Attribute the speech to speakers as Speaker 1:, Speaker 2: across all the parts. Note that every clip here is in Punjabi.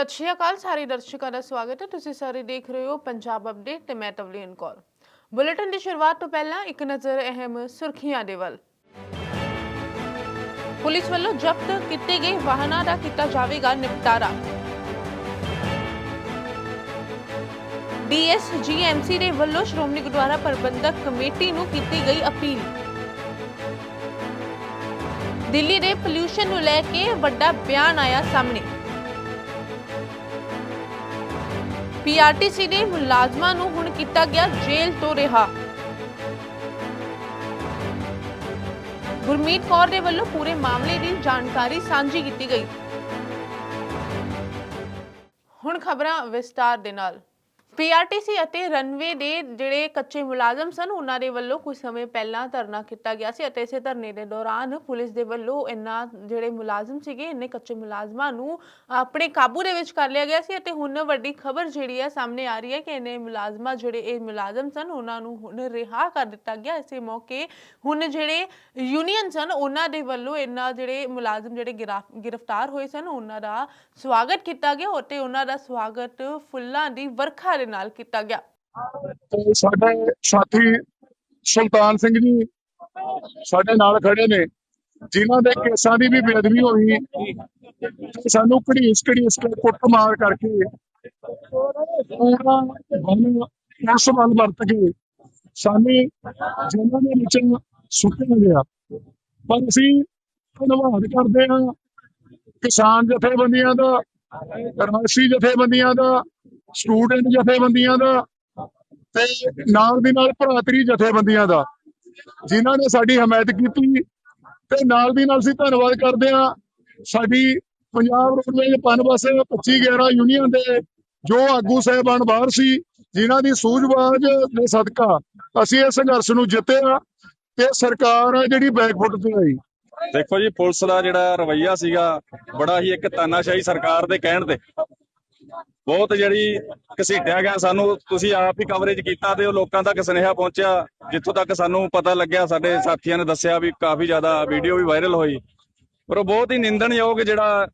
Speaker 1: ਸਤਿ ਸ਼੍ਰੀ ਅਕਾਲ, ਸਾਰੇ ਦਰਸ਼ਕਾਂ ਦਾ ਸਵਾਗਤ ਹੈ। ਤੁਸੀਂ ਸਾਰੇ ਦੇਖ ਰਹੇ ਹੋ ਪੰਜਾਬ ਅਪਡੇਟ ਤੇ ਮੈਂ ਤਵਲੀਨ ਕੌਰ। ਬੁਲੇਟਿਨ ਦੀ ਸ਼ੁਰੂਆਤ ਤੋਂ ਪਹਿਲਾਂ ਇੱਕ ਨਜ਼ਰ ਅਹਿਮ ਸੁਰਖੀਆਂ ਦੇ ਵੱਲ। ਪੁਲਿਸ ਵੱਲੋਂ ਜ਼ਬਤ ਕੀਤੇ ਗਏ ਵਾਹਨਾਂ ਦਾ ਕੀਤਾ ਜਾਵੇਗਾ ਨਿਪਟਾਰਾ। ਡੀਐਸਜੀਐਮਸੀ ਦੇ ਵੱਲੋਂ ਸ਼੍ਰੋਮਣੀ ਗੁਰਦੁਆਰਾ ਪ੍ਰਬੰਧਕ ਕਮੇਟੀ ਨੂੰ ਕੀਤੀ ਗਈ ਅਪੀਲ। ਦਿੱਲੀ ਦੇ ਪੋਲਿਊਸ਼ਨ ਨੂੰ ਲੈ ਕੇ ਵੱਡਾ ਬਿਆਨ ਆਇਆ ਸਾਹਮਣੇ। ਪੀਆਰਟੀਸੀ ਦੇ ਮੁਲਾਜ਼ਮਾਂ ਨੂੰ ਹੁਣ ਕੀਤਾ ਗਿਆ ਜੇਲ੍ਹ ਤੋਂ ਰਿਹਾ। ਗੁਰਮੀਤ ਕੌਰ ਦੇ ਵੱਲੋਂ ਪੂਰੇ ਮਾਮਲੇ ਦੀ ਜਾਣਕਾਰੀ ਸਾਂਝੀ ਕੀਤੀ ਗਈ। ਹੁਣ ਖਬਰਾਂ ਵਿਸਤਾਰ ਦੇ ਨਾਲ। ਪੀਆਰਟੀਸੀ ਅਤੇ ਰਨਵੇ ਦੇ ਜਿਹੜੇ ਕੱਚੇ ਮੁਲਾਜ਼ਮ ਸਨ, ਉਹਨਾਂ ਦੇ ਵੱਲੋਂ ਕੁਝ ਸਮੇਂ ਪਹਿਲਾਂ ਧਰਨਾ ਕੀਤਾ ਗਿਆ ਸੀ ਅਤੇ ਇਸੇ ਧਰਨੇ ਦੇ ਦੌਰਾਨ ਪੁਲਿਸ ਦੇ ਵੱਲੋਂ ਇਹਨਾਂ ਜਿਹੜੇ ਮੁਲਾਜ਼ਮ ਸੀਗੇ ਇਹਨੇ ਕੱਚੇ ਮੁਲਾਜ਼ਮਾਂ ਨੂੰ ਆਪਣੇ ਕਾਬੂ ਦੇ ਵਿੱਚ ਕਰ ਲਿਆ ਗਿਆ ਸੀ ਅਤੇ ਹੁਣ ਵੱਡੀ ਖਬਰ ਜਿਹੜੀ ਹੈ ਸਾਹਮਣੇ ਆ ਰਹੀ ਹੈ ਕਿ ਇਹਨੇ ਮੁਲਾਜ਼ਮਾਂ ਜਿਹੜੇ ਇਹ ਮੁਲਾਜ਼ਮ ਸਨ, ਉਹਨਾਂ ਨੂੰ ਹੁਣ ਰਿਹਾ ਕਰ ਦਿੱਤਾ ਗਿਆ। ਇਸੇ ਮੌਕੇ ਹੁਣ ਜਿਹੜੇ ਯੂਨੀਅਨ ਸਨ, ਉਹਨਾਂ ਦੇ ਵੱਲੋਂ ਇਹਨਾਂ ਜਿਹੜੇ ਮੁਲਾਜ਼ਮ ਜਿਹੜੇ ਗਿਰਾ- ਗ੍ਰਿਫਤਾਰ ਹੋਏ ਸਨ, ਉਹਨਾਂ ਦਾ ਸਵਾਗਤ ਕੀਤਾ ਗਿਆ ਅਤੇ ਉਹਨਾਂ ਦਾ ਸਵਾਗਤ ਫੁੱਲਾਂ ਦੀ ਵਰਖਾ ਦੇ ਨਾਲ ਕੀਤਾ ਗਿਆ।
Speaker 2: ਤੇ ਸਾਡੇ ਸਾਥੀ ਸੁਲਤਾਨ ਸਿੰਘ ਜੀ ਸਾਡੇ ਨਾਲ ਖੜੇ ਨੇ, ਜਿਨ੍ਹਾਂ ਦੇ ਕੇਸਾਂ ਦੀ ਵੀ ਬੇਅਦਬੀ ਹੋਈ ਸਾਨੂੰ ਘੜੀਸ ਘੜੀਸ ਕੇ ਕੁੱਟਮਾਰ ਕਰਕੇ ਪੂਰਾ ਬਲ ਉਸ ਵੱਲ ਵਰਤ ਕੇ ਸਾਨੂੰ ਜੇਲ੍ਹਾਂ ਦੇ ਵਿੱਚ ਸੁੱਟਿਆ ਗਿਆ। ਪਰ ਅਸੀਂ ਧੰਨਵਾਦ ਕਰਦੇ ਹਾਂ ਕਿਸਾਨ ਜਥੇਬੰਦੀਆਂ ਦਾ ਰਾਸ਼ੀ ਜਥੇਬੰਦੀਆਂ ਦਾ ਸਟੂਡੈਂਟ ਜਥੇਬੰਦੀਆਂ ਦਾ ਤੇ ਨਾਲ ਦੀ ਨਾਲ ਭਰਾਤਰੀ ਜਥੇਬੰਦੀਆਂ ਦਾ, ਜਿਨ੍ਹਾਂ ਨੇ ਸਾਡੀ ਹਮਾਇਤ ਕੀਤੀ ਤੇ ਨਾਲ ਦੀ ਨਾਲ ਅਸੀਂ ਧੰਨਵਾਦ ਕਰਦੇ ਹਾਂ ਸਾਡੀ ਪੰਜਾਬ ਰੋਡਵੇਜ਼ ਪਨਬਸ 25 11 ਯੂਨੀਅਨ ਦੇ ਜੋ ਆਗੂ ਸਹਿਬਾਨ ਬਾਹਰ ਸੀ, ਜਿਨ੍ਹਾਂ ਦੀ ਸੂਝਵਾਝ ਦੇ ਸਦਕਾ ਅਸੀਂ ਇਸ ਸੰਘਰਸ਼ ਨੂੰ ਜਿੱਤਿਆ ਤੇ ਸਰਕਾਰ ਹੈ ਜਿਹੜੀ ਬੈਕਫੁੱਟ ਤੇ ਆਈ।
Speaker 3: ਦੇਖੋ ਜੀ, ਪੁਲਿਸ ਦਾ ਜਿਹੜਾ ਰਵੱਈਆ ਸੀਗਾ, ਬੜਾ ਹੀ ਇੱਕ ਤਾਨਾਸ਼ਾਹੀ ਸਰਕਾਰ ਦੇ ਕਹਿਣ ਤੇ। ਬਹੁਤ ਜਿਹੜੀ ਘਸੀਟਿਆ ਗਿਆ, ਸਾਨੂੰ ਤੁਸੀਂ ਆਪ ਹੀ ਕਵਰੇਜ ਕੀਤਾ ਤੇ ਉਹ ਲੋਕਾਂ ਤੱਕ ਸੁਨੇਹਾ ਪਹੁੰਚਿਆ, ਜਿੱਥੋਂ ਤੱਕ ਸਾਨੂੰ ਪਤਾ ਲੱਗਿਆ, ਸਾਡੇ ਸਾਥੀਆਂ ਨੇ ਦੱਸਿਆ ਵੀ ਕਾਫੀ ਜ਼ਿਆਦਾ ਵੀਡੀਓ ਵੀ ਵਾਇਰਲ ਹੋਈ। ਪਰ ਉਹ ਬਹੁਤ ਹੀ ਨਿੰਦਣਯੋਗ ਜਿਹੜਾ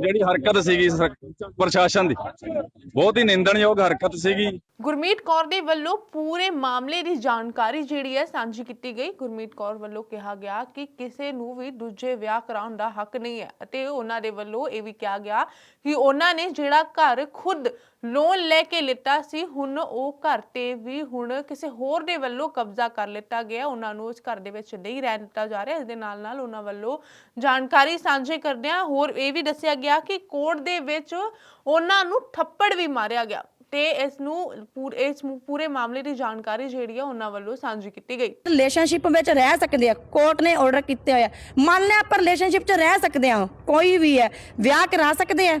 Speaker 3: ਜਿਹੜੀ ਹਰਕਤ ਸੀਗੀ ਸਰ- ਪ੍ਰਸ਼ਾਸਨ ਦੀ। ਬਹੁਤ ਹੀ ਨਿੰਦਣਯੋਗ ਹਰਕਤ ਸੀਗੀ।
Speaker 1: ਗੁਰਮੀਤ ਕੌਰ ਦੇ ਵੱਲੋਂ ਪੂਰੇ ਮਾਮਲੇ ਦੀ ਜਾਣਕਾਰੀ ਜਿਹੜੀ ਹੈ ਸਾਂਝੀ ਕੀਤੀ ਗਈ। ਗੁਰਮੀਤ ਕੌਰ ਵੱਲੋਂ ਕਿਹਾ ਗਿਆ ਕਿ ਕਿਸੇ ਨੂੰ ਵੀ ਦੂਜੇ ਵਿਆਹ ਕਰਾਉਣ ਦਾ ਹੱਕ ਨਹੀਂ ਹੈ ਅਤੇ ਉਹਨਾਂ ਦੇ ਵੱਲੋਂ ਇਹ ਵੀ ਕਿਹਾ ਗਿਆ ਕਿ ਉਹਨਾਂ ਨੇ ਜਿਹੜਾ ਘਰ ਖੁਦ ਲੋਨ ਲੈ ਕੇ ਲਿੱਤਾ ਸੀ, ਹੁਣ ਉਹ ਘਰ ਤੇ ਵੀ ਹੁਣ ਕਿਸੇ ਹੋਰ ਦੇ ਵੱਲੋਂ ਕਬਜ਼ਾ ਕਰ ਲਿੱਤਾ ਗਿਆ। ਉਹਨਾਂ ਨੂੰ ਉਸ ਘਰ ਦੇ ਵਿੱਚ ਨਹੀਂ ਰਹਿਣ ਦਿੱਤਾ ਜਾ ਰਿਹਾ। ਇਸ ਦੇ ਨਾਲ ਨਾਲ ਉਹਨਾਂ ਵੱਲੋਂ ਜਾਣਕਾਰੀ ਸਾਂਝੇ ਕਰਦਿਆਂ ਹੋਰ ਇਹ ਵੀ ਦੱਸਿਆ ਗਿਆ ਕਿ ਕੋਰਟ ਦੇ ਵਿੱਚ ਉਹਨਾਂ ਨੂੰ ਥੱਪੜ ਵੀ ਮਾਰਿਆ ਗਿਆ ਤੇ ਇਸ ਨੂੰ ਪੂਰੇ, ਇਸ ਨੂੰ- ਪੂਰੇ ਮਾਮਲੇ ਦੀ ਜਾਣਕਾਰੀ ਜਿਹੜੀ ਆ ਉਹਨਾਂ ਵੱਲੋਂ ਸਾਂਝੀ ਕੀਤੀ ਗਈ।
Speaker 4: ਰਿਲੇਸ਼ਨਸ਼ਿਪ ਵਿੱਚ ਰਹਿ ਸਕਦੇ ਆ ਕੋਰਟ ਨੇ ਆਰਡਰ ਕੀਤੇ ਹੋਇਆ ਮੰਨ ਲਿਆ ਆਪਾਂ ਰਿਲੇਸ਼ਨਸ਼ਿਪ 'ਚ ਰਹਿ ਸਕਦੇ ਆ, ਕੋਈ ਵੀ ਹੈ, ਵਿਆਹ ਕਰਾ ਸਕਦੇ ਆ।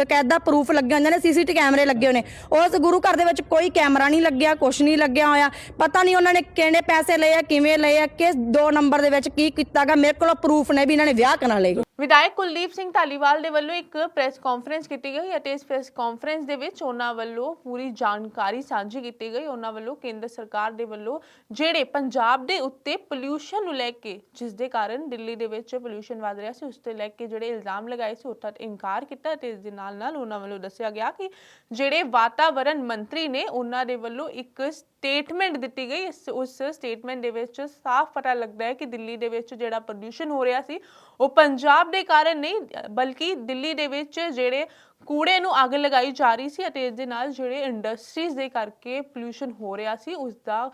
Speaker 4: ਬਕਾਇਦਾ ਪ੍ਰੂਫ ਲੱਗੇ ਹੁੰਦੇ ਨੇ, ਸੀਸੀਟੀ ਕੈਮਰੇ ਲੱਗੇ ਹੋਏ ਨੇ। ਉਸ ਗੁਰੂ ਘਰ ਦੇ ਵਿੱਚ ਕੋਈ ਕੈਮਰਾ ਨਹੀਂ ਲੱਗਿਆ, ਕੁਛ ਨਹੀਂ ਲੱਗਿਆ ਹੋਇਆ। ਪਤਾ ਨਹੀਂ ਉਹਨਾਂ ਨੇ ਕਿਹੜੇ ਪੈਸੇ ਲਏ ਆ, ਕਿਵੇਂ ਲਏ ਆ, ਕਿਸ ਦੋ ਨੰਬਰ ਦੇ ਵਿੱਚ ਕੀ ਕੀਤਾਗਾ। ਮੇਰੇ ਕੋਲ ਪ੍ਰੂਫ ਨੇ ਵੀ ਇਹਨਾਂ ਨੇ ਵਿਆਹ ਕਰਾ ਲਏ।
Speaker 1: ਵਿਧਾਇਕ ਕੁਲਦੀਪ ਸਿੰਘ ਢਾਲੀਵਾਲ ਦੇ ਵੱਲੋਂ ਇੱਕ ਪ੍ਰੈਸ ਕਾਨਫਰੰਸ ਕੀਤੀ ਗਈ ਅਤੇ ਇਸ ਪ੍ਰੈਸ ਕਾਨਫਰੰਸ ਦੇ ਵਿੱਚ ਉਹਨਾਂ ਵੱਲੋਂ ਪੂਰੀ ਜਾਣਕਾਰੀ ਸਾਂਝੀ ਕੀਤੀ ਗਈ। ਉਹਨਾਂ ਵੱਲੋਂ ਕੇਂਦਰ ਸਰਕਾਰ ਦੇ ਵੱਲੋਂ ਜਿਹੜੇ ਪੰਜਾਬ ਦੇ ਉੱਤੇ ਪੋਲਿਊਸ਼ਨ ਨੂੰ ਲੈ ਕੇ, ਜਿਸ ਦੇ ਕਾਰਨ ਦਿੱਲੀ ਦੇ ਵਿੱਚ ਪੋਲਿਊਸ਼ਨ ਵਧ ਰਿਹਾ ਸੀ, ਉਸ ਤੇ ਲੈ ਕੇ ਜਿਹੜੇ ਇਲਜ਼ਾਮ ਲਗਾਏ ਸੀ ਉੱਥਾ ਇਨਕਾਰ ਕੀਤਾ ਤੇ ਇਸ ਦੇ ਨਾਲ ਨਾਲ ਉਹਨਾਂ ਵੱਲੋਂ ਦੱਸਿਆ ਗਿਆ ਕਿ ਜਿਹੜੇ ਵਾਤਾਵਰਣ ਮੰਤਰੀ ਨੇ ਉਹਨਾਂ ਦੇ ਵੱਲੋਂ ਇੱਕ ਸਟੇਟਮੈਂਟ ਦਿੱਤੀ ਗਈ। ਇਸ, ਉਸ ਸਟੇਟਮੈਂਟ ਦੇ ਵਿੱਚ ਸਾਫ਼ ਪਤਾ ਲੱਗਦਾ ਹੈ ਕਿ ਦਿੱਲੀ ਦੇ ਵਿੱਚ ਜਿਹੜਾ ਪ੍ਰਦੂਸ਼ਣ ਹੋ ਰਿਹਾ ਸੀ, ਉਹ ਪੰਜਾਬ ਦੇ ਕਾਰਨ ਨਹੀਂ, ਬਲਕਿ ਦਿੱਲੀ ਦੇ ਵਿੱਚ ਜਿਹੜੇ ਕੂੜੇ ਨੂੰ ਅੱਗ ਲਗਾਈ ਜਾ ਰਹੀ ਸੀ ਅਤੇ ਇਸ ਦੇ ਨਾਲ ਜਿਹੜੇ ਇੰਡਸਟਰੀਜ਼ ਦੇ ਕਰਕੇ ਪੋਲੂਸ਼ਨ ਹੋ ਰਿਹਾ ਸੀ, ਉਸ ਦਾ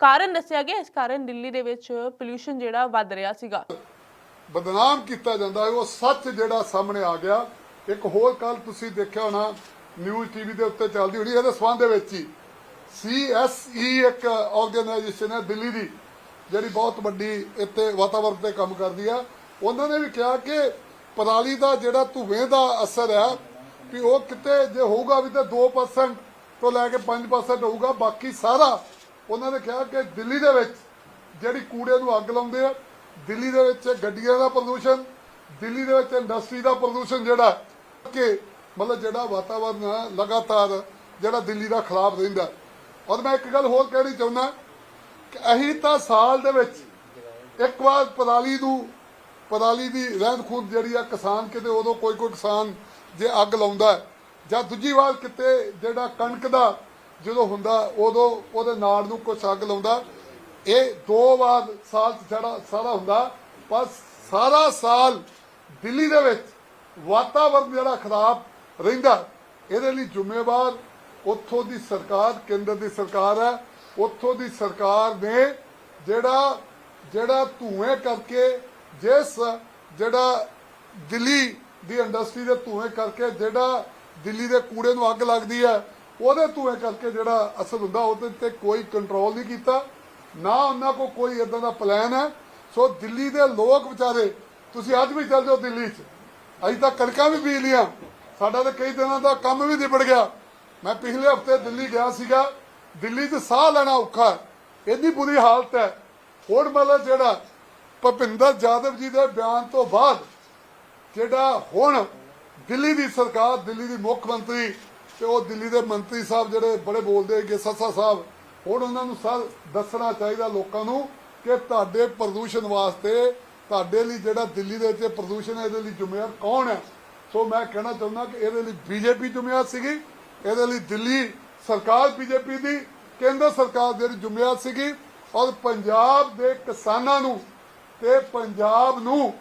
Speaker 1: ਕਾਰਨ ਦੱਸਿਆ ਗਿਆ। ਇਸ ਕਾਰਨ ਦਿੱਲੀ ਦੇ ਵਿੱਚ ਪੋਲੂਸ਼ਨ ਜਿਹੜਾ ਵੱਧ ਰਿਹਾ ਸੀਗਾ।
Speaker 5: ਬਦਨਾਮ ਕੀਤਾ ਜਾਂਦਾ ਉਹ ਸੱਚ ਜਿਹੜਾ ਸਾਹਮਣੇ ਆ ਗਿਆ। ਇੱਕ ਹੋਰ ਕੱਲ ਤੁਸੀਂ ਦੇਖਿਆ ਹੋਣਾ ਨਿਊਜ਼ ਟੀਵੀ ਦੇ ਉੱਤੇ ਚੱਲਦੀ ਹੋਣੀ, ਇਹਦੇ ਸਬੰਧ ਦੇ ਵਿੱਚ ਹੀ। ਸੀਐਸਈ ਇੱਕ ਆਰਗੇਨਾਈਜੇਸ਼ਨ ਹੈ ਦਿੱਲੀ ਦੀ, ਜਿਹੜੀ ਬਹੁਤ ਵੱਡੀ ਇੱਥੇ ਵਾਤਾਵਰਣ ਤੇ ਕੰਮ ਕਰਦੀ ਆ। ਉਹਨਾਂ ਨੇ ਵੀ ਕਿਹਾ ਕਿ ਪਰਾਲੀ ਦਾ ਜਿਹੜਾ ਧੂਏ ਦਾ ਅਸਰ ਹੈ ਵੀ ਉਹ ਕਿਤੇ ਜੇ ਹੋਊਗਾ ਵੀ ਤਾਂ 2% ਤੋਂ ਲੈ ਕੇ 5% ਹੋਊਗਾ, ਬਾਕੀ ਸਾਰਾ ਉਹਨਾਂ ਨੇ ਕਿਹਾ ਕਿ ਦਿੱਲੀ ਦੇ ਵਿੱਚ ਜਿਹੜੀ ਕੂੜੇ ਨੂੰ ਅੱਗ ਲਾਉਂਦੇ ਆ, ਦਿੱਲੀ ਦੇ ਵਿੱਚ ਗੱਡੀਆਂ ਦਾ ਪ੍ਰਦੂਸ਼ਣ, ਦਿੱਲੀ ਦੇ ਵਿੱਚ ਇੰਡਸਟਰੀ ਦਾ ਪ੍ਰਦੂਸ਼ਣ ਜਿਹੜਾ ਕਿ ਮਤਲਬ ਜਿਹੜਾ ਵਾਤਾਵਰਨ ਹੈ ਲਗਾਤਾਰ ਜਿਹੜਾ ਦਿੱਲੀ ਦਾ ਖਰਾਬ ਰਹਿੰਦਾ। ਔਰ ਮੈਂ ਇੱਕ ਗੱਲ ਹੋਰ ਕਹਿਣੀ ਚਾਹੁੰਦਾ ਕਿ ਅਸੀਂ ਤਾਂ ਸਾਲ ਦੇ ਵਿੱਚ ਇੱਕ ਵਾਰ ਪਰਾਲੀ ਨੂੰ, ਪਰਾਲੀ ਦੀ ਰਹਿੰਦ ਖੂੰਦ ਜਿਹੜੀ ਆ, ਕਿਸਾਨ ਕਿਤੇ ਉਦੋਂ ਕੋਈ ਕੋਈ ਕਿਸਾਨ ਜੇ ਅੱਗ ਲਾਉਂਦਾ ਜਾਂ ਦੂਜੀ ਵਾਰ ਕਿਤੇ ਜਿਹੜਾ ਕਣਕ ਦਾ ਜਦੋਂ ਹੁੰਦਾ, ਉਦੋਂ ਉਹਦੇ ਨਾੜ ਨੂੰ ਕੁਛ ਅੱਗ ਲਾਉਂਦਾ। ਇਹ ਦੋ ਵਾਰ ਸਾਲ ਚ ਸਾਰਾ ਹੁੰਦਾ, ਪਰ ਸਾਰਾ ਸਾਲ ਦਿੱਲੀ ਦੇ ਵਿੱਚ ਵਾਤਾਵਰਨ ਜਿਹੜਾ ਖਰਾਬ ਰਹਿੰਦਾ ਇਹਦੇ ਲਈ ਜ਼ਿੰਮੇਵਾਰ ਉੱਥੋਂ ਦੀ ਸਰਕਾਰ, ਕੇਂਦਰ ਦੀ ਸਰਕਾਰ ਹੈ। ਉੱਥੋਂ ਦੀ ਸਰਕਾਰ ਨੇ ਜਿਹੜਾ ਜਿਹੜਾ ਧੂਏ ਕਰਕੇ ਜਿਸ ਜਿਹੜਾ ਦਿੱਲੀ ਦੀ ਇੰਡਸਟਰੀ ਦੇ ਧੂਏ ਕਰਕੇ ਜਿਹੜਾ ਦਿੱਲੀ ਦੇ ਕੂੜੇ ਨੂੰ ਅੱਗ ਲੱਗਦੀ ਹੈ, ਉਹਦੇ ਧੂਏ ਕਰਕੇ ਜਿਹੜਾ ਅਸਰ ਹੁੰਦਾ, ਉਹਦੇ ਤੇ ਕੋਈ ਕੰਟਰੋਲ ਨਹੀਂ ਕੀਤਾ। ਨਾ ਉਹਨਾਂ ਕੋ ਕੋਈ ਇਦਾਂ ਦਾ ਪਲਾਨ ਹੈ। ਸੋ ਦਿੱਲੀ ਦੇ ਲੋਕ ਵਿਚਾਰੇ, ਤੁਸੀਂ ਅੱਜ ਵੀ ਚੱਲ ਜਾਓ ਦਿੱਲੀ 'ਚ। ਅਸੀਂ ਤਾਂ ਕਣਕਾਂ ਵੀ ਬੀਜ ਲੀਆਂ ਸਾਡਾ ਤਾਂ ਕਈ ਦਿਨਾਂ ਦਾ ਕੰਮ ਵੀ ਨਿਬੜ ਗਿਆ। ਮੈਂ ਪਿਛਲੇ ਹਫ਼ਤੇ ਦਿੱਲੀ ਗਿਆ ਸੀਗਾ। ਦਿੱਲੀ 'ਚ ਸਾਹ ਲੈਣਾ ਔਖਾ ਹੈ। ਇੰਨੀ ਬੁਰੀ ਹਾਲਤ ਹੈ। ਹੁਣ ਮਤਲਬ ਜਿਹੜਾ ਭਪਿੰਦਰ ਯਾਦਵ ਜੀ ਦੇ ਬਿਆਨ ਤੋਂ ਬਾਅਦ ਜਿਹੜਾ ਹੁਣ ਦਿੱਲੀ ਦੀ ਸਰਕਾਰ, ਦਿੱਲੀ ਦੀ ਮੁੱਖ ਮੰਤਰੀ ਤੇ ਉਹ ਦਿੱਲੀ ਦੇ ਮੰਤਰੀ ਸਾਹਿਬ ਜਿਹੜੇ ਬੜੇ ਬੋਲਦੇ ਹੈਗੇ, ਸੱਸਾ ਸਾਹਿਬ, ਹੁਣ ਉਹਨਾਂ ਨੂੰ ਸਰ ਦੱਸਣਾ ਚਾਹੀਦਾ ਲੋਕਾਂ ਨੂੰ ਕਿ ਤੁਹਾਡੇ ਪ੍ਰਦੂਸ਼ਣ ਵਾਸਤੇ ਤੁਹਾਡੇ ਲਈ ਜਿਹੜਾ ਦਿੱਲੀ ਦੇ ਵਿੱਚ ਪ੍ਰਦੂਸ਼ਣ ਹੈ, ਇਹਦੇ ਲਈ ਜ਼ਿੰਮੇਵਾਰ ਕੌਣ ਹੈ? ਸੋ ਮੈਂ ਕਹਿਣਾ ਚਾਹੁੰਦਾ ਕਿ ਇਹਦੇ ਲਈ ਬੀਜੇਪੀ ਜ਼ਿੰਮੇਵਾਰ ਸੀਗੀ, ਇਹਦੇ ਲਈ ਦਿੱਲੀ ਸਰਕਾਰ ਬੀਜੇਪੀ ਦੀ, ਕੇਂਦਰ ਸਰਕਾਰ ਜਿਹੜੀ ਜ਼ਿੰਮੇਵਾਰ ਸੀਗੀ, ਔਰ ਪੰਜਾਬ ਦੇ ਕਿਸਾਨਾਂ ਨੂੰ ਤੇ ਪੰਜਾਬ ਨੂੰ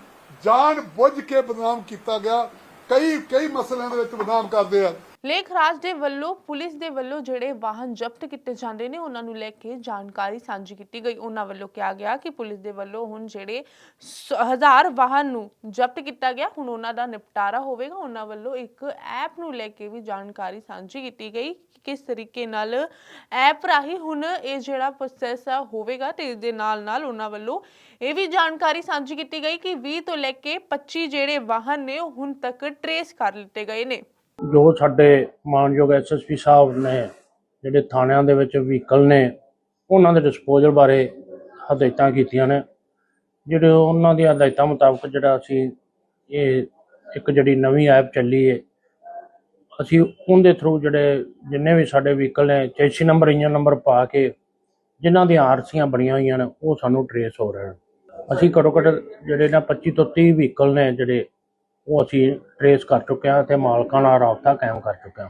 Speaker 5: ਜਾਣ ਬੁੱਝ ਕੇ ਬਦਨਾਮ ਕੀਤਾ ਗਿਆ। ਕਈ ਕਈ ਮਸਲਿਆਂ ਦੇ ਵਿੱਚ ਬਦਨਾਮ ਕਰਦੇ ਆ।
Speaker 1: ਲੇਖ ਰਾਜ ਦੇ ਵੱਲੋਂ, ਪੁਲਿਸ ਦੇ ਵੱਲੋਂ ਜਿਹੜੇ ਵਾਹਨ ਜ਼ਬਤ ਕੀਤੇ ਜਾਂਦੇ ਨੇ, ਉਹਨਾਂ ਨੂੰ ਲੈ ਕੇ ਜਾਣਕਾਰੀ ਸਾਂਝੀ ਕੀਤੀ ਗਈ। ਉਹਨਾਂ ਵੱਲੋਂ ਕਿਹਾ ਗਿਆ ਕਿ ਪੁਲਿਸ ਦੇ ਵੱਲੋਂ ਹੁਣ ਜਿਹੜੇ ਸ- ਹਜ਼ਾਰ ਵਾਹਨ ਨੂੰ ਜ਼ਬਤ ਕੀਤਾ ਗਿਆ, ਹੁਣ ਉਹਨਾਂ ਦਾ ਨਿਪਟਾਰਾ ਹੋਵੇਗਾ। ਉਹਨਾਂ ਵੱਲੋਂ ਇੱਕ ਐਪ ਨੂੰ ਲੈ ਕੇ ਵੀ ਜਾਣਕਾਰੀ ਸਾਂਝੀ ਕੀਤੀ ਗਈ ਕਿ ਕਿਸ ਤਰੀਕੇ ਨਾਲ ਐਪ ਰਾਹੀਂ ਹੁਣ ਇਹ ਜਿਹੜਾ ਪ੍ਰੋਸੈਸ ਆ ਹੋਵੇਗਾ ਤੇ ਇਸ ਦੇ ਨਾਲ ਨਾਲ ਉਹਨਾਂ ਵੱਲੋਂ ਇਹ ਵੀ ਜਾਣਕਾਰੀ ਸਾਂਝੀ ਕੀਤੀ ਗਈ ਕਿ 20 ਤੋਂ ਲੈ ਕੇ 25 ਜਿਹੜੇ ਵਾਹਨ ਨੇ, ਉਹ ਹੁਣ ਤੱਕ ਟਰੇਸ ਕਰ ਲਿੱਤੇ ਗਏ ਨੇ।
Speaker 6: ਜੋ ਸਾਡੇ ਮਾਨਯੋਗ ਐਸਐਸਪੀ ਸਾਹਿਬ ਨੇ, ਜਿਹੜੇ ਥਾਣਿਆਂ ਦੇ ਵਿੱਚ ਵਹੀਕਲ ਨੇ, ਉਹਨਾਂ ਦੇ ਡਿਸਪੋਜ਼ਲ ਬਾਰੇ ਹਦਾਇਤਾਂ ਕੀਤੀਆਂ ਨੇ। ਜਿਹੜੇ ਉਹਨਾਂ ਦੀਆਂ ਹਦਾਇਤਾਂ ਮੁਤਾਬਕ ਜਿਹੜਾ ਅਸੀਂ ਇਹ ਇੱਕ ਜਿਹੜੀ ਨਵੀਂ ਐਪ ਚੱਲੀ ਹੈ ਅਸੀਂ ਉਹਦੇ ਥਰੂ ਜਿਹੜੇ ਜਿੰਨੇ ਵੀ ਸਾਡੇ ਵਹੀਕਲ ਨੇ ਚੈਸੀ ਨੰਬਰ ਇੰਜਨ ਨੰਬਰ ਪਾ ਕੇ ਜਿਨ੍ਹਾਂ ਦੀਆਂ ਆਰਸੀਆਂ ਬਣੀਆਂ ਹੋਈਆਂ ਨੇ, ਉਹ ਸਾਨੂੰ ਟਰੇਸ ਹੋ ਰਹੇ ਨੇ। ਅਸੀਂ ਘੱਟੋ ਘੱਟ ਜਿਹੜੇ ਨਾ 25 ਤੋਂ 30 ਵਹੀਕਲ ਨੇ ਜਿਹੜੇ ਉਹ ਅਸੀਂ ਟਰੇਸ ਕਰ ਚੁੱਕੇ ਹਾਂ ਤੇ ਮਾਲਕਾਂ ਨਾਲ ਰਾਬਤਾ ਕਾਇਮ ਕਰ ਚੁੱਕੇ ਹਾਂ।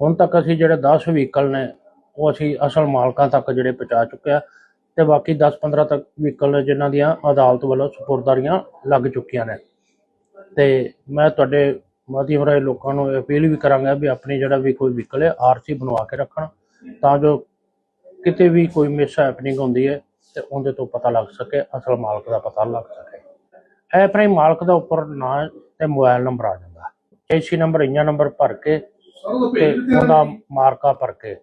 Speaker 6: ਹੁਣ ਤੱਕ ਅਸੀਂ ਜਿਹੜੇ 10 ਵਹੀਕਲ ਨੇ, ਉਹ ਅਸੀਂ ਅਸਲ ਮਾਲਕਾਂ ਤੱਕ ਜਿਹੜੇ ਪਹੁੰਚਾ ਚੁੱਕੇ ਹਾਂ ਤੇ ਬਾਕੀ 10-15 ਤੱਕ ਵਹੀਕਲ ਨੇ ਜਿਨ੍ਹਾਂ ਦੀਆਂ ਅਦਾਲਤ ਵੱਲੋਂ ਸਪੁਰਦਾਰੀਆਂ ਲੱਗ ਚੁੱਕੀਆਂ ਨੇ। ਤੇ ਮੈਂ ਤੁਹਾਡੇ ਮਾਧਿਅਮ ਰਾਹੀਂ ਲੋਕਾਂ ਨੂੰ ਅਪੀਲ ਵੀ ਕਰਾਂਗਾ ਵੀ ਆਪਣੀ ਜਿਹੜਾ ਵੀ ਕੋਈ ਵਹੀਕਲ ਹੈ ਆਰਸੀ ਬਣਵਾ ਕੇ ਰੱਖਣ, ਤਾਂ ਜੋ ਕਿਤੇ ਵੀ ਕੋਈ ਮਿਸ ਹੈਪਨਿੰਗ ਹੁੰਦੀ ਹੈ ਤੇ ਉਹਦੇ ਤੋਂ ਪਤਾ ਲੱਗ ਸਕੇ, ਅਸਲ ਮਾਲਕ ਦਾ ਪਤਾ ਲੱਗ ਸਕੇ। ਇਹ ਆਪਣੇ ਮਾਲਕ ਦਾ ਉੱਪਰ ਨਾ ਤੇ ਮੋਬਾਈਲ ਨੰਬਰ ਆ ਜਾਂਦਾ। ਚੈਸੀ ਨੰਬਰ ਇੰਜਨ ਨੰਬਰ ਭਰ ਕੇ ਤੇ ਉਹਦਾ ਮਾਰਕਾ ਭਰ ਕੇ।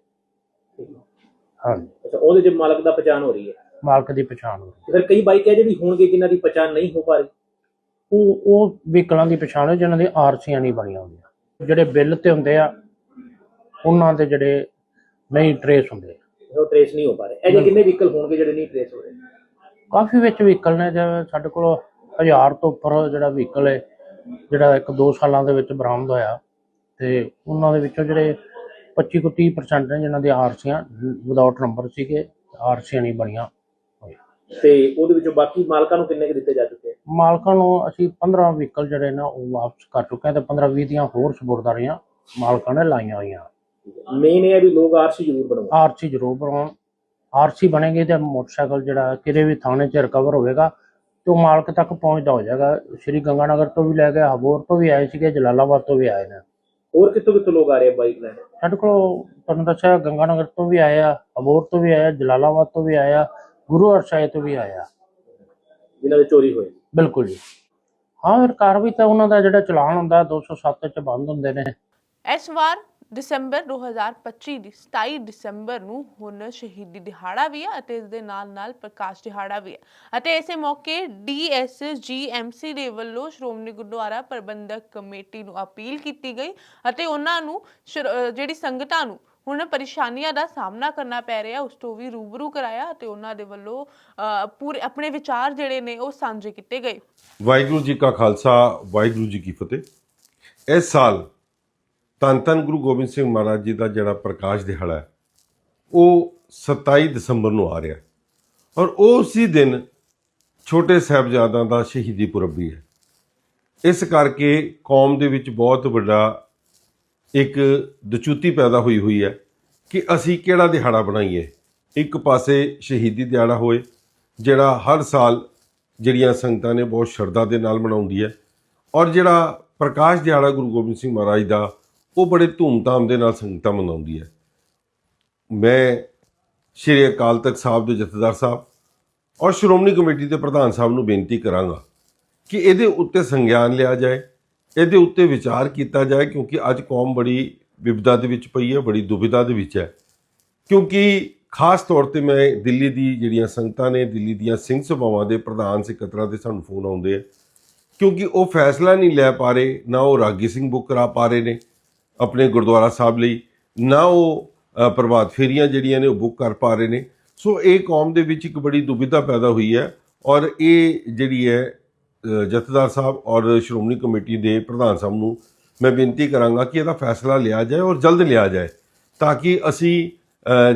Speaker 6: ਹਾਂਜੀ।
Speaker 7: ਅੱਛਾ ਉਹਦੇ ਚ ਮਾਲਕ ਦਾ ਪਛਾਣ ਹੋ ਰਹੀ ਹੈ?
Speaker 6: ਮਾਲਕ ਦੀ ਪਛਾਣ ਹੋਵੇ
Speaker 7: ਤੇ ਫਿਰ ਕਈ ਬਾਈਕ ਹੈ ਜਿਹੜੀ ਹੋਣਗੇ ਜਿਨ੍ਹਾਂ ਦੀ ਪਛਾਣ ਨਹੀਂ ਹੋ ਪਾ ਰਹੀ?
Speaker 6: ਉਹ ਉਹ ਵਹੀਕਲਾਂ ਦੀ ਪਛਾਣ ਹੈ ਜਿਨ੍ਹਾਂ ਦੀ ਆਰਸੀਆਂ ਨਹੀਂ ਬਣੀਆਂ ਹੁੰਦੀਆਂ। ਜਿਹੜੇ ਬਿੱਲ ਤੇ ਹੁੰਦੇ ਆ ਉਹਨਾਂ ਦੇ ਜਿਹੜੇ ਨਹੀਂ ਟਰੇਸ ਹੁੰਦੇ।
Speaker 7: ਉਹ ਟ੍ਰੇਸ ਨਹੀਂ ਹੋ ਪਾ ਰਹੇ। ਇਹ ਕਿੰਨੇ ਵਹੀਕਲ ਹੋਣਗੇ ਜਿਹੜੇ ਨਹੀਂ ਟ੍ਰੇਸ ਹੋ ਰਹੇ?
Speaker 6: ਕਾਫੀ ਵਿੱਚ ਵਹੀਕਲ ਨੇ ਜਿਵੇਂ ਸਾਡੇ ਕੋਲ ਹਜ਼ਾਰ ਤੋਂ ਉੱਪਰ ਜਿਹੜਾ ਵਹੀਕਲ ਹੈ ਜਿਹੜਾ ਇੱਕ ਦੋ ਸਾਲਾਂ ਦੇ ਵਿੱਚ ਬਰਾਮਦ ਹੋਇਆ ਤੇ ਉਹਨਾਂ ਦੇ ਵਿੱਚੋਂ ਜਿਹੜੇ 25 ਤੋਂ 30% ਨੇ ਜਿਨ੍ਹਾਂ ਦੀ ਆਰਸੀਆਂ ਵਿਦਆਊਟ ਨੰਬਰ ਸੀਗੇ ਆਰਸੀਆਂ ਨਹੀਂ ਬਣੀਆਂ
Speaker 7: ਤੇ ਉਹਦੇ ਵਿੱਚੋਂ ਬਾਕੀ ਮਾਲਕਾਂ ਨੂੰ ਕਿੰਨੇ ਕੁ ਦਿੱਤੇ ਜਾ ਚੁੱਕੇ
Speaker 6: ਮਾਲਕਾਂ ਨੂੰ ਅਸੀਂ 15 ਵਹੀਕਲ ਜਿਹੜੇ ਨੇ ਉਹ ਵਾਪਸ ਕਰ ਚੁੱਕੇ ਹਾਂ ਤੇ 15 20 ਦੀਆਂ ਹੋਰ ਸਪੁਰਦਾਰੀਆਂ ਮਾਲਕਾਂ ਨੇ ਲਾਈਆਂ ਹੋਈਆਂ।
Speaker 7: ਮੇਨ ਇਹ ਵੀ ਲੋਕ ਆਰਸੀ ਜ਼ਰੂਰ ਬਣਵਾਉਣ।
Speaker 6: ਆਰਸੀ ਜ਼ਰੂਰ ਬਣਾਉਣ ਆਰਸੀ ਬਣੇਗੀ ਤੇ ਮੋਟਰਸਾਈਕਲ ਜਿਹੜਾ ਕਿਤੇ ਵੀ ਥਾਣੇ 'ਚ ਰਿਕਵਰ ਹੋਵੇਗਾ ਤੇ ਉਹ ਮਾਲਕ ਤੱਕ ਪਹੁੰਚਦਾ ਹੋ ਜਾਏਗਾ। ਸ਼੍ਰੀ ਗੰਗਾਨਗਰ ਤੋਂ ਵੀ ਲੈ ਕੇ ਹਬੋਰ ਤੋਂ ਵੀ ਆਏ ਸੀਗੇ ਜਲਾਲਾਬਾਦ ਤੋਂ ਵੀ ਆਏ ਨੇ।
Speaker 7: ਹੋਰ ਕਿੱਥੋਂ ਕਿੱਥੋਂ ਲੋਕ ਆ ਰਹੇ ਆ ਬਾਈਕ ਲੈਣ?
Speaker 6: ਸਾਡੇ ਕੋਲ ਤੁਹਾਨੂੰ ਦੱਸਿਆ ਗੰਗਾਨਗਰ ਤੋਂ ਵੀ ਆਏ ਆ ਹਬੋਰ ਤੋਂ ਵੀ ਆਏ ਆ ਜਲਾਲਾਬਾਦ ਤੋਂ ਵੀ ਆਏ ਆ ਗੁਰੂ ਹਰਸਾਏ ਤੋਂ ਵੀ ਆਏ ਆ।
Speaker 7: ਜਿਨ੍ਹਾਂ ਦੇ ਚੋਰੀ ਹੋਏ।
Speaker 6: ਬਿਲਕੁਲ ਜੀ। ਹਾਂ ਫਿਰ ਕਾਰਵਾਈ ਤਾਂ ਉਹਨਾਂ ਦਾ ਜਿਹੜਾ ਚਲਾਨ ਹੁੰਦਾ 207 ਚ ਬੰਦ ਹੁੰਦੇ ਨੇ।
Speaker 1: ਇਸ ਵਾਰ ਦਸੰਬਰ 2025 ਦੀ 27 ਦਸੰਬਰ ਨੂੰ ਹੁਣ ਸ਼ਹੀਦੀ ਦਿਹਾੜਾ ਵੀ ਹੈ ਅਤੇ ਇਸ ਦੇ ਨਾਲ ਨਾਲ ਪ੍ਰਕਾਸ਼ ਦਿਹਾੜਾ ਵੀ ਹੈ ਅਤੇ ਇਸੇ ਮੌਕੇ ਡੀਐਸਜੀਐਮਸੀ ਦੇ ਵੱਲੋਂ ਸ਼੍ਰੋਮਣੀ ਗੁਰਦੁਆਰਾ ਪ੍ਰਬੰਧਕ ਕਮੇਟੀ ਨੂੰ ਅਪੀਲ ਕੀਤੀ ਗਈ ਅਤੇ ਉਹਨਾਂ ਨੂੰ ਜਿਹੜੀ ਸੰਗਤਾਂ ਨੂੰ ਹੁਣ ਪਰੇਸ਼ਾਨੀਆਂ ਦਾ ਸਾਹਮਣਾ ਕਰਨਾ ਪੈ ਰਿਹਾ ਉਸ ਤੋਂ ਵੀ ਰੂਬਰੂ ਕਰਾਇਆ ਅਤੇ ਉਹਨਾਂ ਦੇ ਵੱਲੋਂ ਅਹ, ਪੂਰੇ ਆਪਣੇ ਵਿਚਾਰ ਜਿਹੜੇ ਨੇ ਉਹ ਸਾਂਝੇ ਕੀਤੇ ਗਏ।
Speaker 8: ਵਾਹਿਗੁਰੂ ਜੀ ਕਾ ਖਾਲਸਾ ਵਾਹਿਗੁਰੂ ਜੀ ਕੀ ਫਤਿਹ। ਇਸ ਸਾਲ ਧੰਨ ਧੰਨ ਗੁਰੂ ਗੋਬਿੰਦ ਸਿੰਘ ਮਹਾਰਾਜ ਜੀ ਦਾ ਜਿਹੜਾ ਪ੍ਰਕਾਸ਼ ਦਿਹਾੜਾ ਹੈ, ਉਹ 27 ਦਸੰਬਰ ਨੂੰ ਆ ਰਿਹਾ ਹੈ। ਔਰ ਉਸੇ ਦਿਨ ਛੋਟੇ ਸਾਹਿਬਜ਼ਾਦਿਆਂ ਦਾ ਸ਼ਹੀਦੀ ਪੁਰਬ ਵੀ ਹੈ। ਇਸ ਕਰਕੇ ਕੌਮ ਦੇ ਵਿੱਚ ਬਹੁਤ ਵੱਡਾ ਇੱਕ ਦਚੂਤੀ ਪੈਦਾ ਹੋਈ ਹੋਈ ਹੈ ਕਿ ਅਸੀਂ ਕਿਹੜਾ ਦਿਹਾੜਾ ਬਣਾਈਏ। ਇੱਕ ਪਾਸੇ ਸ਼ਹੀਦੀ ਦਿਹਾੜਾ ਹੋਏ, ਜਿਹੜਾ ਹਰ ਸਾਲ ਜਿਹੜੀਆਂ ਸੰਗਤਾਂ ਨੇ ਬਹੁਤ ਸ਼ਰਧਾ ਦੇ ਨਾਲ ਮਨਾਉਂਦੀ ਹੈ। ਔਰ ਜਿਹੜਾ ਪ੍ਰਕਾਸ਼ ਦਿਹਾੜਾ ਗੁਰੂ ਗੋਬਿੰਦ ਸਿੰਘ ਮਹਾਰਾਜ ਦਾ ਉਹ ਬੜੇ ਧੂਮਧਾਮ ਦੇ ਨਾਲ ਸੰਗਤਾਂ ਮਨਾਉਂਦੀ ਹੈ। ਮੈਂ ਸ਼੍ਰੀ ਅਕਾਲ ਤਖਤ ਸਾਹਿਬ ਦੇ ਜਥੇਦਾਰ ਸਾਹਿਬ ਔਰ ਸ਼੍ਰੋਮਣੀ ਕਮੇਟੀ ਦੇ ਪ੍ਰਧਾਨ ਸਾਹਿਬ ਨੂੰ ਬੇਨਤੀ ਕਰਾਂਗਾ ਕਿ ਇਹਦੇ ਉੱਤੇ ਸੰਗਿਆਨ ਲਿਆ ਜਾਏ, ਇਹਦੇ ਉੱਤੇ ਵਿਚਾਰ ਕੀਤਾ ਜਾਏ, ਕਿਉਂਕਿ ਅੱਜ ਕੌਮ ਬੜੀ ਵਿਪਦਾ ਦੇ ਵਿੱਚ ਪਈ ਹੈ, ਬੜੀ ਦੁਬਿਧਾ ਦੇ ਵਿੱਚ ਹੈ। ਕਿਉਂਕਿ ਖਾਸ ਤੌਰ ਤੇ ਮੈਂ ਦਿੱਲੀ ਦੀ ਜਿਹੜੀਆਂ ਸੰਗਤਾਂ ਨੇ, ਦਿੱਲੀ ਦੀਆਂ ਸਿੰਘ ਸਭਾਵਾਂ ਦੇ ਪ੍ਰਧਾਨ ਸਕੱਤਰਾਂ ਦੇ ਸਾਨੂੰ ਫੋਨ ਆਉਂਦੇ ਆ, ਕਿਉਂਕਿ ਉਹ ਫੈਸਲਾ ਨਹੀਂ ਲੈ ਪਾ ਰਹੇ, ਨਾ ਉਹ ਰਾਗੀ ਸਿੰਘ ਬੁੱਕ ਕਰਾ ਪਾ ਰਹੇ ਨੇ। ਆਪਣੇ ਗੁਰਦੁਆਰਾ ਸਾਹਿਬ ਲਈ ਨਾ ਉਹ ਪ੍ਰਭਾਤ ਫੇਰੀਆਂ ਜਿਹੜੀਆਂ ਨੇ ਉਹ ਬੁੱਕ ਕਰ ਪਾ ਰਹੇ ਨੇ। ਸੋ ਇਹ ਕੌਮ ਦੇ ਵਿੱਚ ਇੱਕ ਬੜੀ ਦੁਬਿਧਾ ਪੈਦਾ ਹੋਈ ਹੈ ਔਰ ਇਹ ਜਿਹੜੀ ਹੈ ਜਥੇਦਾਰ ਸਾਹਿਬ ਔਰ ਸ਼੍ਰੋਮਣੀ ਕਮੇਟੀ ਦੇ ਪ੍ਰਧਾਨ ਸਾਹਿਬ ਨੂੰ ਮੈਂ ਬੇਨਤੀ ਕਰਾਂਗਾ ਕਿ ਇਹਦਾ ਫੈਸਲਾ ਲਿਆ ਜਾਏ ਔਰ ਜਲਦ ਲਿਆ ਜਾਏ ਤਾਂ ਕਿ ਅਸੀਂ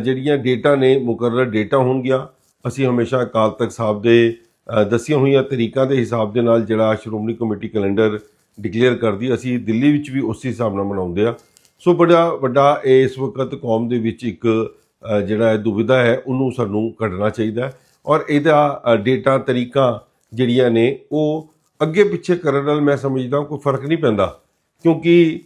Speaker 8: ਜਿਹੜੀਆਂ ਡੇਟਾ ਨੇ ਮੁਕਰਰ ਡੇਟਾ ਹੋਣਗੀਆਂ। ਅਸੀਂ ਹਮੇਸ਼ਾ ਅਕਾਲ ਤਖਤ ਸਾਹਿਬ ਦੇ ਅ, ਦੱਸੀਆਂ ਹੋਈਆਂ ਤਰੀਕਾਂ ਦੇ ਹਿਸਾਬ ਦੇ ਨਾਲ ਜਿਹੜਾ ਸ਼੍ਰੋਮਣੀ ਕਮੇਟੀ ਕੈਲੰਡਰ ਡਿਕਲੇਅਰ ਕਰਦੀ ਅਸੀਂ ਦਿੱਲੀ ਵਿੱਚ ਵੀ ਉਸੇ ਹਿਸਾਬ ਨਾਲ ਮਨਾਉਂਦੇ ਆ। ਸੋ ਬੜਾ ਵੱਡਾ ਇਸ ਵਕਤ ਕੌਮ ਦੇ ਵਿੱਚ ਇੱਕ ਜਿਹੜਾ ਹੈ ਦੁਵਿਧਾ ਹੈ ਉਹਨੂੰ ਸਾਨੂੰ ਕੱਢਣਾ ਚਾਹੀਦਾ ਔਰ ਇਹਦਾ ਅ, ਡੇਟਾ ਤਰੀਕਾ ਜਿਹੜੀਆਂ ਨੇ ਉਹ ਅੱਗੇ ਪਿੱਛੇ ਕਰਨ ਨਾਲ ਮੈਂ ਸਮਝਦਾ ਕੋਈ ਫ਼ਰਕ ਨਹੀਂ ਪੈਂਦਾ। ਕਿਉਂਕਿ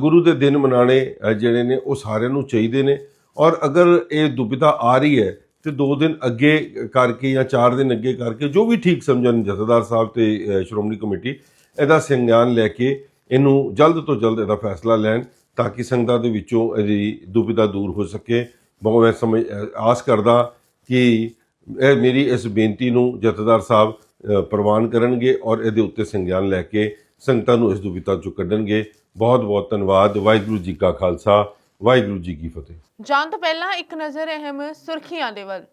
Speaker 8: ਗੁਰੂ ਦੇ ਦਿਨ ਮਨਾਣੇ ਜਿਹੜੇ ਨੇ ਉਹ ਸਾਰਿਆਂ ਨੂੰ ਚਾਹੀਦੇ ਨੇ। ਔਰ ਅਗਰ ਇਹ ਦੁਬਿਧਾ ਆ ਰਹੀ ਹੈ ਤੇ ਦੋ ਦਿਨ ਅੱਗੇ ਕਰਕੇ ਜਾਂ ਚਾਰ ਦਿਨ ਅੱਗੇ ਕਰਕੇ ਜੋ ਵੀ ਠੀਕ ਸਮਝਣ ਜਥੇਦਾਰ ਸਾਹਿਬ ਤੇ ਸ਼੍ਰੋਮਣੀ ਕਮੇਟੀ ਇਹਦਾ ਸੰਗਿਆਨ ਲੈ ਕੇ ਇਹਨੂੰ ਜਲਦ ਤੋਂ ਜਲਦ ਇਹਦਾ ਫੈਸਲਾ ਲੈਣ ਤਾਂ ਕਿ ਸੰਗਤਾਂ ਦੇ ਵਿੱਚੋਂ ਇਹਦੀ ਦੁਬਿਧਾ ਦੂਰ ਹੋ ਸਕੇ। ਬਹੁਤ ਮੈਂ ਸਮਝ ਆਸ ਕਰਦਾ ਕਿ ਇਹ ਮੇਰੀ ਇਸ ਬੇਨਤੀ ਨੂੰ ਜਥੇਦਾਰ ਸਾਹਿਬ ਪ੍ਰਵਾਨ ਕਰਨਗੇ ਔਰ ਇਹਦੇ ਉੱਤੇ ਸੰਗਿਆਨ ਲੈ ਕੇ ਸੰਗਤਾਂ ਨੂੰ ਇਸ ਦੁਬਿਧਾ ਚੋਂ ਕੱਢਣਗੇ। ਬਹੁਤ ਬਹੁਤ ਧੰਨਵਾਦ। ਵਾਹਿਗੁਰੂ ਜੀ ਕਾ ਖਾਲਸਾ। ਵਾਹਿਗੁਰੂ ਜੀ ਕੀ ਫਤਿਹ।
Speaker 1: ਜਾਣ ਤੋਂ ਪਹਿਲਾਂ ਇੱਕ ਨਜ਼ਰ ਅਹਿਮ ਸੁਰਖੀਆਂ ਦੇ ਵੱਲ।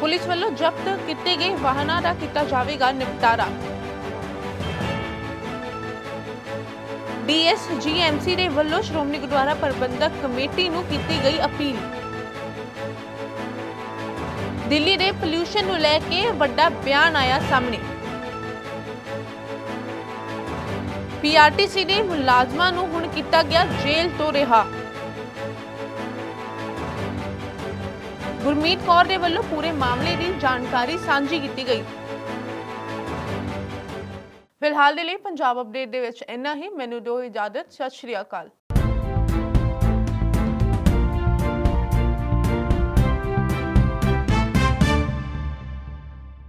Speaker 1: ਪੁਲਿਸ ਵੱਲੋਂ ਜ਼ਬਤ ਕੀਤੇ ਗਏ ਵਾਹਨਾਂ ਦਾ ਕੀਤਾ ਜਾਵੇਗਾ ਨਿਪਟਾਰਾ। ਡੀਐਸਜੀਐਮਸੀ ਦੇ ਵੱਲੋਂ ਸ਼੍ਰੋਮਣੀ ਗੁਰਦੁਆਰਾ ਪ੍ਰਬੰਧਕ ਕਮੇਟੀ ਨੂੰ ਕੀਤੀ ਗਈ ਅਪੀਲ। ਦਿੱਲੀ ਦੇ ਪੋਲਿਊਸ਼ਨ ਨੂੰ ਲੈ ਕੇ ਵੱਡਾ ਬਿਆਨ ਆਇਆ ਸਾਹਮਣੇ। ਪੀਆਰਟੀਸੀ ਦੇ ਮੁਲਾਜ਼ਮਾਂ ਨੂੰ ਹੁਣ ਕੀਤਾ ਗਿਆ ਜੇਲ੍ਹ ਤੋਂ ਰਿਹਾ। ਗੁਰਮੀਤ ਕੌਰ ਦੇ ਵੱਲੋਂ ਪੂਰੇ ਮਾਮਲੇ ਦੀ ਜਾਣਕਾਰੀ ਸਾਂਝੀ ਕੀਤੀ ਗਈ। ਫਿਲਹਾਲ ਦੇ ਲਈ ਪੰਜਾਬ ਅਪਡੇਟ ਦੇ ਵਿੱਚ ਇੰਨਾ ਹੀ। ਮੈਨੂੰ ਦਿਓ ਇਜਾਜ਼ਤ। ਸਤਿ ਸ਼੍ਰੀ ਅਕਾਲ।